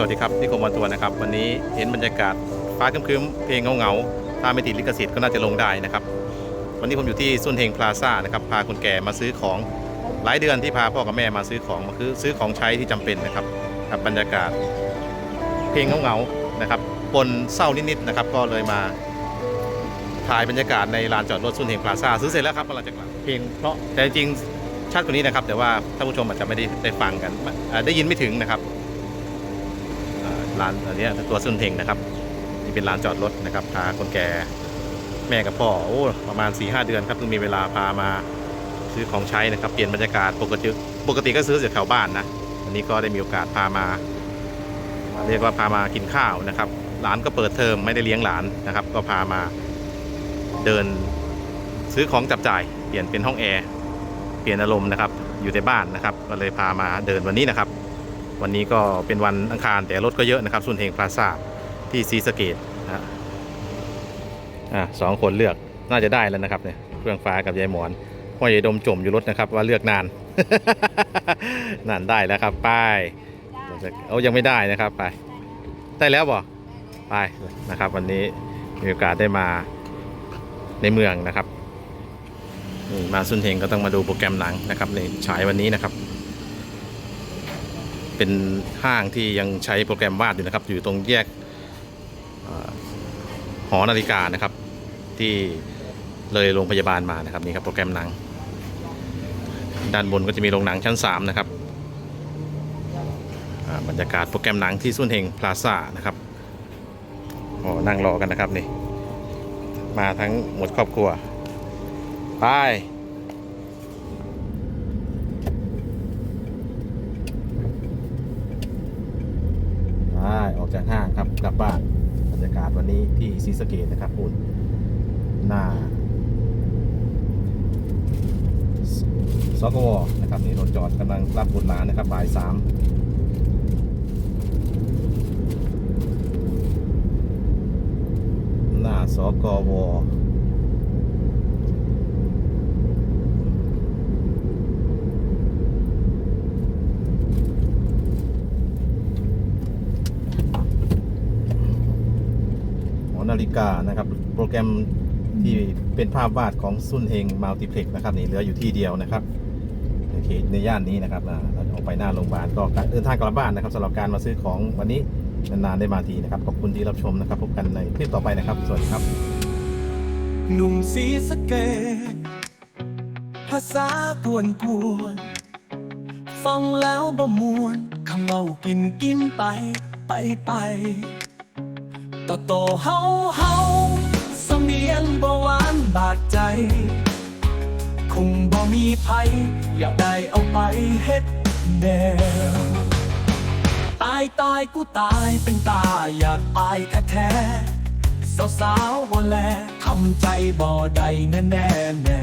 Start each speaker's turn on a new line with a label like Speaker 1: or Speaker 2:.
Speaker 1: สวัสดีครับนี่คมวันตัวนะครับ วันนี้เห็นบรรยากาศฟ้าครึ้มๆเพลงเงาๆถ้าไม่ติดลิขสิทธิ์ก็น่าจะลงได้นะครับ วันนี้ผมอยู่ที่ซุนเฮงพลาซ่านะครับพาคนแก่มาซื้อของหลายเดือนที่พาพ่อกับแม่มาซื้อของมาคือซื้อของใช้ที่จำเป็นนะครับครับบรรยากาศ เพลงเงาๆนะครับปนเศร้านิดๆนะครับ ก็เลยมาถ่ายบรรยากาศในลานจอดรถซุนเฮงพลาซ่าซื้อเสร็จแล้วครับกำลังจะกลับเพลงเพราะแต่จริงชัดกว่านี้นะครับ แต่ว่าท่านผู้ชมอาจจะไม่ได้ได้ฟังกันได้ยินไม่ถึงนะครับ ร้านอันนี้ตัวซุนเทงนะครับนี่เป็นร้านจอดรถนะครับพาคนแก่แม่กับพ่อโอ้ประมาณ4ีหเดือนครับเพิ่งมีเวลาพามาซื้อของใช้นะครับ เปลี่ยนบรรยากาศปกติปกติก็ซื้อจากแถวบ้านนะวันนี้ก็ได้มีโอกาสพามา เรียกว่าพามากินข้าวนะครับร้านก็เปิดเทอมไม่ได้เลี้ยงหลานนะครับ ก็พามาเดินซื้อของจับจ่าย เปลี่ยนเป็นห้องแอร์เปลี่ยนอารมณ์นะครับ อยู่ในบ้านนะครับก็เลยพามาเดินวันนี้นะครับ วันนี้ก็เป็นวันอังคารแต่รถก็เยอะนะครับซุนเฮงพลาซ่าที่ซีสะเกตนะฮะอะสองคนเลือกน่าจะได้แล้วนะครับเนี่ยเครื่องฟ้ากับยายหมอนพ่อยายดมจมอยู่รถนะครับว่าเลือกนาน นานได้แล้วครับป้ายเอายังไม่ได้นะครับไปได้แล้วบ่ไปนะครับ วันนี้มีโอกาสได้มาในเมืองนะครับนี่มาซุนเฮงก็ต้องมาดูโปรแกรมหนังนะครับในฉายวันนี้นะครับ เป็นห้างที่ยังใช้โปรแกรมวาดอยู่นะครับ อยู่ตรงแยกหอนาฬิกานะครับ ที่เลยโรงพยาบาลมานะครับนี่ครับโปรแกรมหนัง ด้านบนก็จะมีโรงหนังชั้น 3 นะครับบรรยากาศโปรแกรมหนังที่สุนเฮงพลาซ่านะครับอนั่งรอกันนะครับนี่ มาทั้งหมดครอบครัว ไป ได้ อกจากห้างครับกลับบ้านบรรยากาศวันนี้ที่ศรีสะเกดนะครับคุณหน้าสกวนะครับนี่รถจอดกำลังรับบุญหลานนะครับบ่ายสามหน้าสกว นาฬิกานะครับ โปรแกรมที่เป็นภาพวาดของซุนเฮงมัลติเพล็กนะครับนี่เหลืออยู่ที่เดียวนะครับในเขตในย่านนี้นะครับเราออกไปหน้าโรงพยาบาลก็เดินทางกลับบ้านนะครับสำหรับการมาซื้อของวันนี้นานๆได้มาทีนะครับขอบคุณที่รับชมนะครับ พบกันในคลิปต่อไปนะครับ สวัสดีครับ
Speaker 2: หนุ่มสีสเกตภาษากวนกวนฟังแล้วบ่มวนคำเมากินกินไปไปไป ต่อโตเฮาเฮาสำเนียงบ่หวานบาดใจ คงบ่มีภัยอยากได้เอาไปเฮ็ดแนวตายตายกูตายเป็นตาอยากตายแท้แท้สาวสาวบ่แลทำใจบ่ได้แน่แน่แน่